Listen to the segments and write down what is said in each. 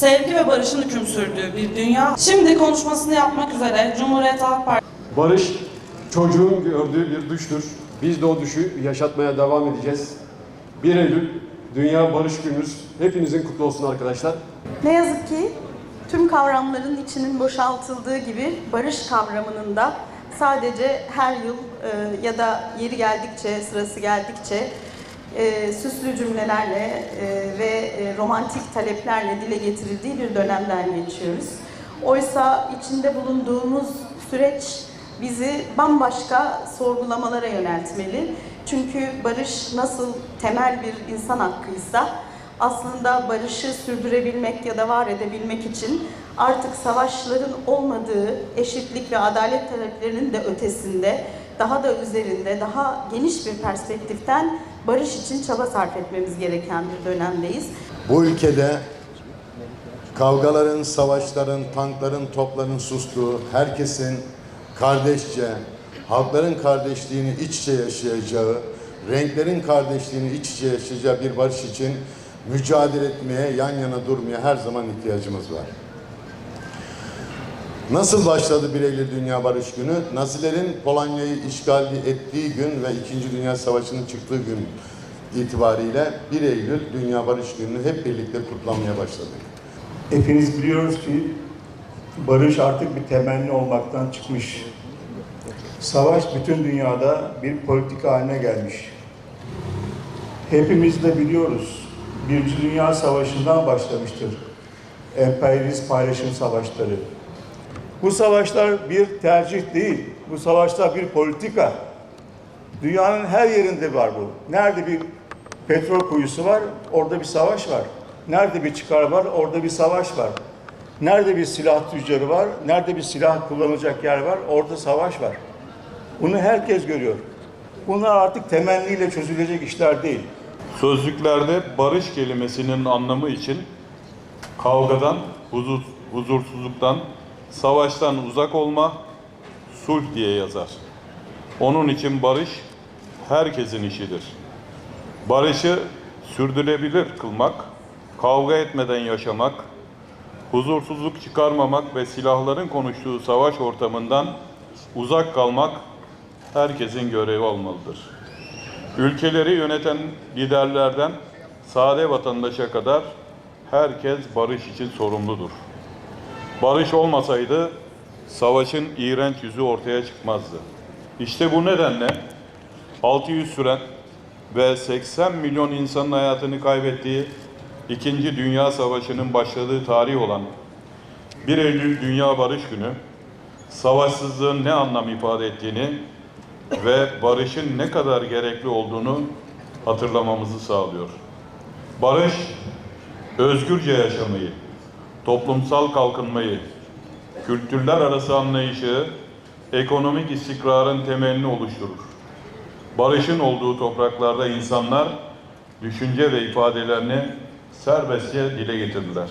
sevgi ve barışın hüküm sürdüğü bir dünya. Şimdi konuşmasını yapmak üzere Cumhuriyet Halk Partisi Barış çocuğun gördüğü bir düştür. Biz de o düşü yaşatmaya devam edeceğiz. 1 Eylül Dünya Barış Günümüz. Hepinizin kutlu olsun arkadaşlar. Ne yazık ki tüm kavramların içinin boşaltıldığı gibi barış kavramının da sadece her yıl e, ya da yeri geldikçe, sırası geldikçe e, süslü cümlelerle e, ve e, romantik taleplerle dile getirildiği bir dönemden geçiyoruz. Oysa içinde bulunduğumuz süreç bizi bambaşka sorgulamalara yöneltmeli. Çünkü barış nasıl temel bir insan hakkıysa aslında barışı sürdürebilmek ya da var edebilmek için artık savaşların olmadığı eşitlik ve adalet taleplerinin de ötesinde, daha da üzerinde, daha geniş bir perspektiften barış için çaba sarf etmemiz gereken bir dönemdeyiz. Bu ülkede kavgaların, savaşların, tankların, topların sustuğu, herkesin kardeşçe, halkların kardeşliğini iç içe yaşayacağı, renklerin kardeşliğini iç içe yaşayacağı bir barış için mücadele etmeye, yan yana durmaya her zaman ihtiyacımız var. Nasıl başladı 1 Eylül Dünya Barış Günü? Nazilerin Polonya'yı işgal ettiği gün ve 2. Dünya Savaşı'nın çıktığı gün itibariyle 1 Eylül Dünya Barış Günü'nü hep birlikte kutlamaya başladık. Hepiniz biliyoruz ki barış artık bir temenni olmaktan çıkmış. Savaş bütün dünyada bir politika haline gelmiş. Hepimiz de biliyoruz. Birinci Dünya Savaşı'ndan başlamıştır. Emperyalist paylaşım savaşları. Bu savaşlar bir tercih değil. Bu savaşlar bir politika. Dünyanın her yerinde var bu. Nerede bir petrol kuyusu var, orada bir savaş var. Nerede bir çıkar var, orada bir savaş var. Nerede bir silah tüccarı var, nerede bir silah kullanılacak yer var, orada savaş var. Bunu herkes görüyor. Bunlar artık temenniyle çözülecek işler değil. Sözlüklerde barış kelimesinin anlamı için kavgadan, huzur, huzursuzluktan, savaştan uzak olma, sulh diye yazar. Onun için barış herkesin işidir. Barışı sürdürülebilir kılmak, kavga etmeden yaşamak, huzursuzluk çıkarmamak ve silahların konuştuğu savaş ortamından uzak kalmak herkesin görevi olmalıdır. Ülkeleri yöneten liderlerden sade vatandaşa kadar herkes barış için sorumludur. Barış olmasaydı savaşın iğrenç yüzü ortaya çıkmazdı. İşte bu nedenle 600 süren ve 80 milyon insanın hayatını kaybettiği İkinci Dünya Savaşı'nın başladığı tarih olan 1 Eylül Dünya Barış Günü, savaşsızlığın ne anlam ifade ettiğini ve barışın ne kadar gerekli olduğunu hatırlamamızı sağlıyor. Barış, özgürce yaşamayı, toplumsal kalkınmayı, kültürler arası anlayışı, ekonomik istikrarın temelini oluşturur. Barışın olduğu topraklarda insanlar düşünce ve ifadelerini serbestçe dile getirdiler.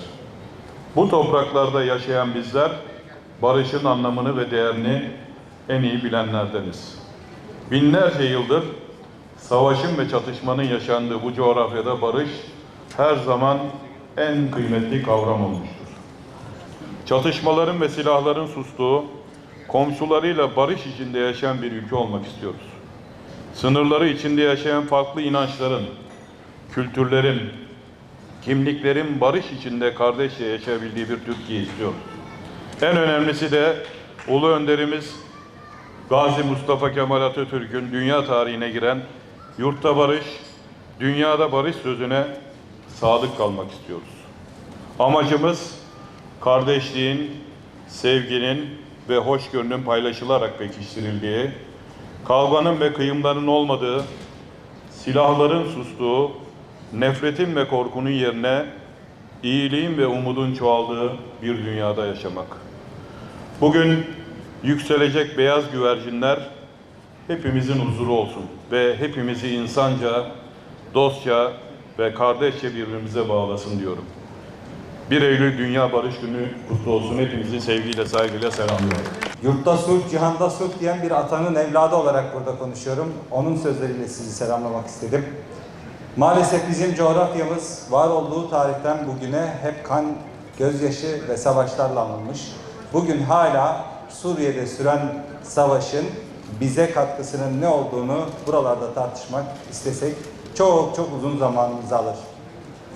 Bu topraklarda yaşayan bizler barışın anlamını ve değerini en iyi bilenlerdeniz. Binlerce yıldır savaşın ve çatışmanın yaşandığı bu coğrafyada barış her zaman en kıymetli kavram olmuştur. Çatışmaların ve silahların sustuğu, komşularıyla barış içinde yaşayan bir ülke olmak istiyoruz. Sınırları içinde yaşayan farklı inançların, kültürlerin, kimliklerin barış içinde kardeşçe yaşayabildiği bir Türkiye istiyoruz. En önemlisi de Ulu Önderimiz Gazi Mustafa Kemal Atatürk'ün dünya tarihine giren yurtta barış, dünyada barış sözüne sadık kalmak istiyoruz. Amacımız kardeşliğin, sevginin ve hoşgörünün paylaşılarak pekiştirildiği, kavganın ve kıyımların olmadığı, silahların sustuğu, nefretin ve korkunun yerine iyiliğin ve umudun çoğaldığı bir dünyada yaşamak. Bugün yükselecek beyaz güvercinler hepimizin huzuru olsun ve hepimizi insanca, dostça ve kardeşçe birbirimize bağlasın diyorum. 1 Eylül Dünya Barış Günü kutlu olsun. Hepinizi sevgiyle, saygıyla selamlıyorum. Yurtta sulh, cihanda sulh diyen bir atanın evladı olarak burada konuşuyorum. Onun sözleriyle sizi selamlamak istedim. Maalesef bizim coğrafyamız var olduğu tarihten bugüne hep kan gözyaşı ve savaşlarla alınmış. Bugün hala Suriye'de süren savaşın bize katkısının ne olduğunu buralarda tartışmak istesek çok çok uzun zamanımızı alır.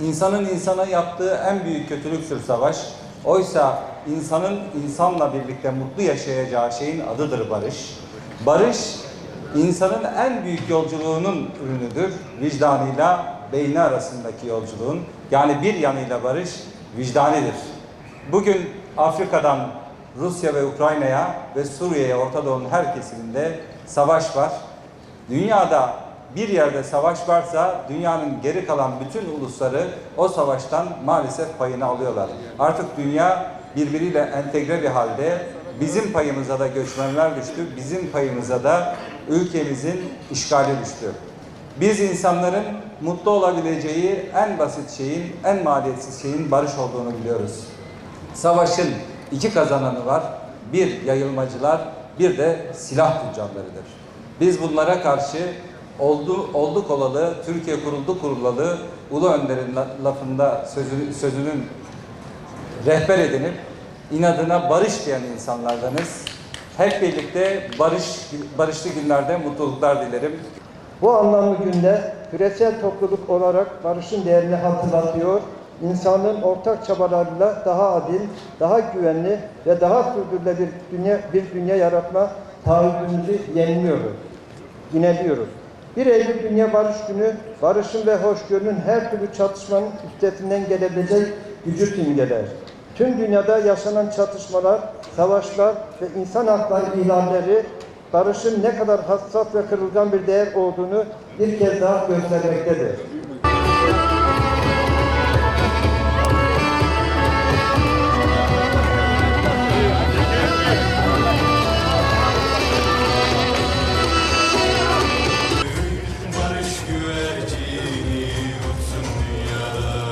İnsanın insana yaptığı en büyük kötülüktür savaş. Oysa insanın insanla birlikte mutlu yaşayacağı şeyin adıdır barış. Barış insanın en büyük yolculuğunun ürünüdür. Vicdanıyla beyni arasındaki yolculuğun. Yani bir yanıyla barış vicdanidir. Bugün Afrika'dan Rusya ve Ukrayna'ya ve Suriye'ye Orta Doğu'nun her kesiminde savaş var. Dünyada bir yerde savaş varsa dünyanın geri kalan bütün ulusları o savaştan maalesef payını alıyorlar. Artık dünya birbiriyle entegre bir halde bizim payımıza da göçmenler düştü, bizim payımıza da ülkemizin işgali düştü. Biz insanların mutlu olabileceği en basit şeyin, en maliyetsiz şeyin barış olduğunu biliyoruz. Savaşın iki kazananı var. Bir yayılmacılar, bir de silah tüccarlarıdır. Biz bunlara karşı oldu, olduk olalı, Türkiye kuruldu kurulalı Ulu Önder'in la- lafında sözü, sözünün rehber edinip inadına barış diyen insanlardanız. Hep birlikte barış barışlı günlerde mutluluklar dilerim. Bu anlamlı günde küresel topluluk olarak barışın değerini hatırlatıyor, insanlığın ortak çabalarıyla daha adil, daha güvenli ve daha sürdürülebilir dünya, bir dünya yaratma taahhüdümüzü yeniliyoruz, yineliyoruz. 1 Eylül Dünya Barış Günü, barışın ve hoşgörünün her türlü çatışmanın üstesinden gelebilecek gücü simgeler. Tüm dünyada yaşanan çatışmalar, savaşlar ve insan hakları ihlalleri barışın ne kadar hassas ve kırılgan bir değer olduğunu bir kez daha göstermektedir.